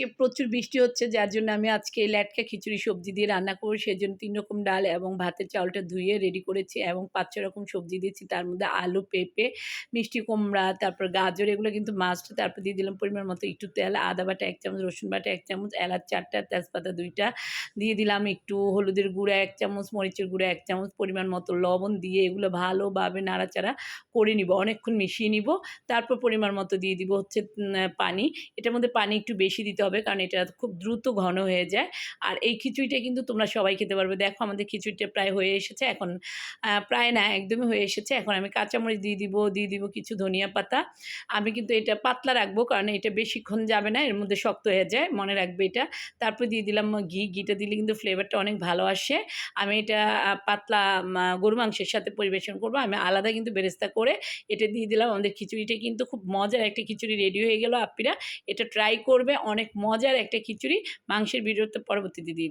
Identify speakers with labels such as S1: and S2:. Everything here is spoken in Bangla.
S1: আজকে প্রচুর বৃষ্টি হচ্ছে, যার জন্য আমি আজকে ল্যাটকা খিচুড়ি সবজি দিয়ে রান্না করব। সেই জন্য তিন রকম ডাল এবং ভাতের চাউলটা ধুয়ে রেডি করেছি এবং পাঁচ ছ রকম সবজি দিয়েছি। তার মধ্যে আলু, পেঁপে, মিষ্টি কুমড়া, তারপর গাজর, এগুলো কিন্তু মাস্ট তারপর দিয়ে দিলাম পরিমাণ মতো একটু তেল, আদা বাটা এক চামচ, রসুন বাটা এক চামচ, এলাচ চারটা, তেজপাতা দুইটা। দিয়ে দিলাম একটু হলুদের গুঁড়া এক চামচ, মরিচের গুঁড়া এক চামচ, পরিমাণ মতো লবণ দিয়ে এগুলো ভালোভাবে নাড়াচাড়া করে নিব, অনেকক্ষণ মিশিয়ে নিব। তারপর পরিমাণ মতো দিয়ে দিব হচ্ছে পানি। এটার মধ্যে পানি একটু বেশি দিতে হবে। কারণ এটা খুব দ্রুত ঘন হয়ে যায়। আর এই খিচুড়িটা কিন্তু তোমরা সবাই খেতে পারবে। দেখো আমাদের খিচুড়িটা প্রায় হয়ে এসেছে, এখন প্রায় না, একদমই হয়ে এসেছে। এখন আমি কাঁচামরিচ দিয়ে দিব দিয়ে দিব কিছু ধনিয়া পাতা। আমি কিন্তু এটা পাতলা রাখব, কারণ এটা বেশিক্ষণ যাবে না, এর মধ্যে শক্ত হয়ে যায়, মনে রাখবে এটা। তারপর দিয়ে দিলাম ঘি। ঘিটা দিলে কিন্তু ফ্লেভারটা অনেক ভালো আসে। আমি এটা পাতলা গরু মাংসের সাথে পরিবেশন করব। আমি আলাদা কিন্তু বেরেস্তা করে এটা দিয়ে দিলাম। আমাদের খিচুড়িটা কিন্তু খুব মজার একটা খিচুড়ি রেডি হয়ে গেল আপিরা এটা ট্রাই করবে, অনেক মজার একটা খিচুড়ি মাংসের ভিডিওতে পরবর্তীতে দিয়ে